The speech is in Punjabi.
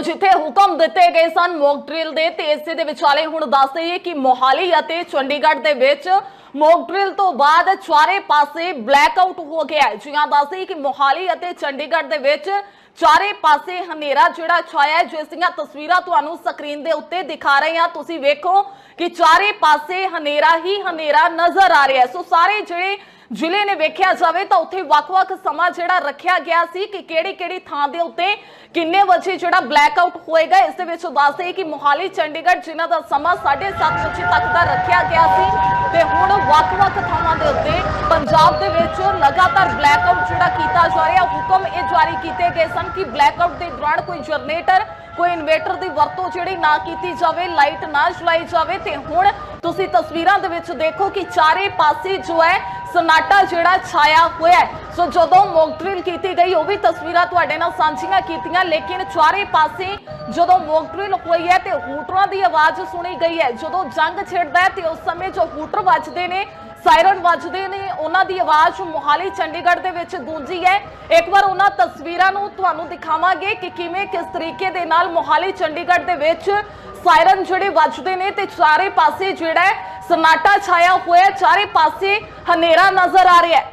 ਸੋ ਜਿੱਥੇ ਹੁਕਮ ਦਿੱਤੇ ਗਏ ਸਨ ਮੌਕ ਡਰਿਲ ਦੇ, ਤੇ ਇਸੇ ਦੇ ਵਿਚਾਲੇ ਹੁਣ ਦੱਸ ਦਈਏ ਕਿ ਮੋਹਾਲੀ ਅਤੇ ਚੰਡੀਗੜ੍ਹ ਦੇ ਵਿੱਚ ਮੌਕ ਡਰਿਲ ਤੋਂ ਬਾਅਦ ਚਾਰੇ ਪਾਸੇ ਬਲੈਕ ਆਊਟ ਹੋ ਗਿਆ ਜੀ ਹਾਂ, ਦੱਸ ਦਈਏ ਕਿ ਮੋਹਾਲੀ ਅਤੇ ਚੰਡੀਗੜ੍ਹ ਦੇ ਵਿੱਚ ਚਾਰੇ ਪਾਸੇ ਹਨੇਰਾ ਜਿਹੜਾ ਛਾਇਆ ਜਿਸ ਦੀਆਂ ਤਸਵੀਰਾਂ ਤੁਹਾਨੂੰ ਸਕਰੀਨ ਦੇ ਉੱਤੇ ਦਿਖਾ ਰਹੇ ਹਾਂ। ਤੁਸੀਂ ਵੇਖੋ ਕਿ ਚਾਰੇ ਪਾਸੇ ਹਨੇਰਾ ਹੀ ਹਨੇਰਾ ਨਜ਼ਰ ਆ ਰਿਹਾ ਸੋ ਸਾਰੇ ਜਿਹੜੇ ਜ਼ਿਲ੍ਹੇ ਨੇ ਵੇਖਿਆ ਜਾਵੇ ਤਾਂ ਉੱਥੇ ਵੱਖ-ਵੱਖ ਸਮਾਂ ਜਿਹੜਾ ਰੱਖਿਆ ਗਿਆ ਸੀ ਕਿ ਕਿਹੜੀ-ਕਿਹੜੀ ਥਾਂ ਦੇ ਉੱਤੇ ਕਿੰਨੇ ਵਜੇ ਜਿਹੜਾ ਬਲੈਕ ਆਊਟ ਹੋਏਗਾ ਇਸ ਦੇ ਵਿੱਚ ਦੱਸਦੇ ਕਿ ਮੋਹਾਲੀ, ਚੰਡੀਗੜ੍ਹ ਜਿਨ੍ਹਾਂ ਦਾ ਸਮਾਂ 7:30 ਵਜੇ ਤੱਕ ਦਾ ਰੱਖਿਆ ਗਿਆ ਸੀ ਤੇ ਹੁਣ ਵੱਖ-ਵੱਖ ਥਾਵਾਂ ਦੇ ਉੱਤੇ ਪੰਜਾਬ ਦੇ ਵਿੱਚ ਲਗਾਤਾਰ ਬਲੈਕ ਆਊਟ ਜਿਹੜਾ ਕੀਤਾ ਜਾ ਰਿਹਾ। ਹੁਕਮ ਇਹ ਜਾਰੀ ਕੀਤੇ ਗਏ ਸਨ ਕਿ ਬਲੈਕ ਆਊਟ ਦੇ ਦੌਰਾਨ ਕੋਈ ਜਨਰੇਟਰ ਕੋਈ ਇਨਵੇਟਰ ਦੀ ਵਰਤੋਂ ਜਿਹੜੀ ਨਾ ਕੀਤੀ ਜਾਵੇ ਲਾਈਟ ਨਾ ਚਲਾਈ ਜਾਵੇ ਤੇ ਹੁਣ ਤੁਸੀਂ ਤਸਵੀਰਾਂ ਦੇ ਵਿੱਚ ਦੇਖੋ ਕਿ ਚਾਰੇ ਪਾਸੇ ਜੋ ਹੈ ਸਨਾਟਾ ਜਿਹੜਾ ਛਾਇਆ ਹੋਇਆ ਸੋ ਜਦੋਂ ਮੌਕ ਡਰਿਲ ਕੀਤੀ ਗਈ, ਉਹ ਵੀ ਤਸਵੀਰਾਂ ਤੁਹਾਡੇ ਨਾਲ ਸਾਂਝੀਆਂ ਕੀਤੀਆਂ, ਲੇਕਿਨ ਚਾਰੇ ਪਾਸੇ ਜਦੋਂ ਮੌਕ ਡਰਿਲ ਹੋਈ ਹੈ ਤੇ ਹੂਟਰਾਂ ਦੀ ਆਵਾਜ਼ ਸੁਣੀ ਗਈ ਹੈ। ਜਦੋਂ ਜੰਗ ਛਿੜਦਾ ਹੈ ਤੇ ਉਸ ਸਮੇਂ ਜੋ ਹੂਟਰ ਵੱਜਦੇ ਨੇ, ਸਾਇਰਨ ਵੱਜਦੇ ਨੇ, ਉਹਨਾਂ ਦੀ ਆਵਾਜ਼ ਮੋਹਾਲੀ, ਚੰਡੀਗੜ੍ਹ ਦੇ ਵਿੱਚ ਗੂੰਜੀ ਹੈ। ਇੱਕ ਵਾਰ ਉਹਨਾਂ ਤਸਵੀਰਾਂ ਨੂੰ ਤੁਹਾਨੂੰ ਦਿਖਾਵਾਂਗੇ ਕਿ ਕਿਵੇਂ ਕਿਸ ਤਰੀਕੇ ਦੇ ਨਾਲ ਮੋਹਾਲੀ, ਚੰਡੀਗੜ੍ਹ ਦੇ ਵਿੱਚ ਸਾਇਰਨ ਜਿਹੜੇ ਵੱਜਦੇ ਨੇ ਤੇ ਚਾਰੇ ਪਾਸੇ ਜਿਹੜਾ ਹੈ ਸਨਾਟਾ ਛਾਇਆ ਹੋਇਆ ਚਾਰੇ ਪਾਸੇ ਹਨੇਰਾ ਨਜ਼ਰ ਆ ਰਿਹਾ ਹੈ।